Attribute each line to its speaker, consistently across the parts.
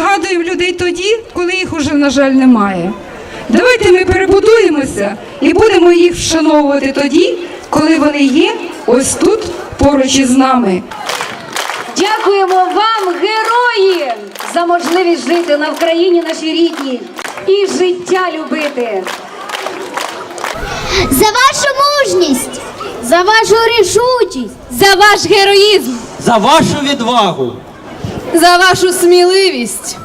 Speaker 1: згадуємо людей тоді, коли їх уже, на жаль, немає. Давайте ми перебудуємося і будемо їх вшановувати тоді, коли вони є ось тут поруч із нами.
Speaker 2: Дякуємо вам, герої, за можливість жити на Вкраїні нашій рідній і життя любити.
Speaker 3: За вашу мужність, за вашу рішучість,
Speaker 4: За ваш героїзм,
Speaker 5: за вашу відвагу,
Speaker 4: за вашу сміливість.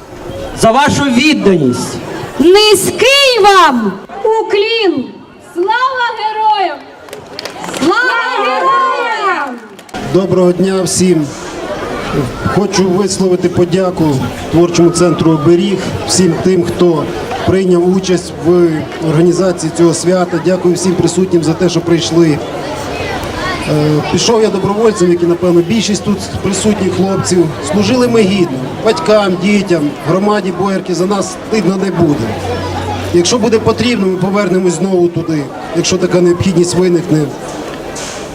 Speaker 5: за вашу відданість.
Speaker 4: Низький вам!
Speaker 2: Уклін! Слава героям! Слава героям!
Speaker 6: Доброго дня всім. Хочу висловити подяку творчому центру оберіг, всім тим, хто прийняв участь в організації цього свята. Дякую всім присутнім за те, що прийшли. Е, Пішов я добровольцем, як і напевно більшість тут присутніх хлопців. Служили ми гідно батькам, дітям, громаді Боярки за нас стидно не буде. Якщо буде потрібно, ми повернемось знову туди, якщо така необхідність виникне.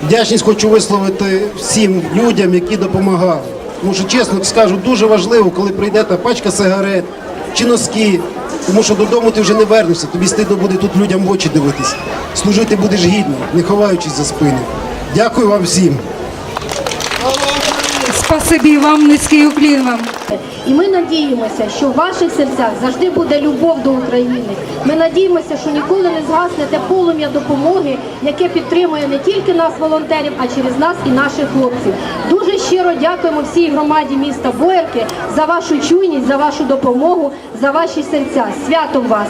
Speaker 6: Вдячність хочу висловити всім людям, які допомагали. Тому що, чесно скажу, дуже важливо, коли прийде та пачка сигарет чи носки. Тому що додому ти вже не вернешся, тобі стидно буде тут людям в очі дивитися. Служити будеш гідно, не ховаючись за спини. Дякую вам всім.
Speaker 1: Спасибі вам, низький уклін вам.
Speaker 7: І ми надіємося, що в ваших серцях завжди буде любов до України. Ми надіємося, що ніколи не згасне те полум'я допомоги, яке підтримує не тільки нас, волонтерів, а через нас і наших хлопців. Дуже щиро дякуємо всій громаді міста Боярки за вашу чуйність, за вашу допомогу, за ваші серця. Святом вас!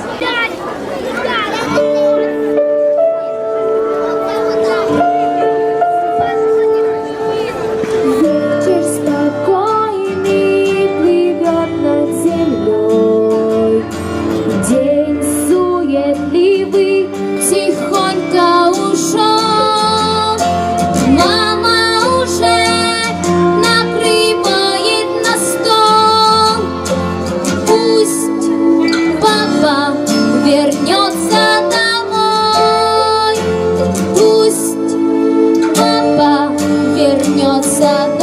Speaker 3: Вернется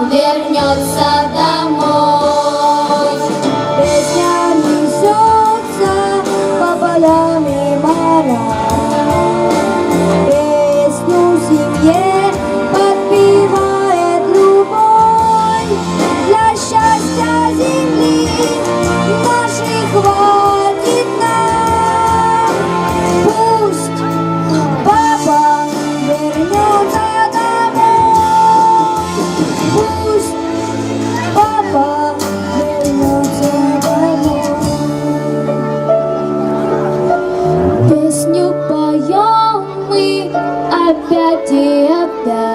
Speaker 3: вернется домой. Песня несется по полям и морям. опять и опять.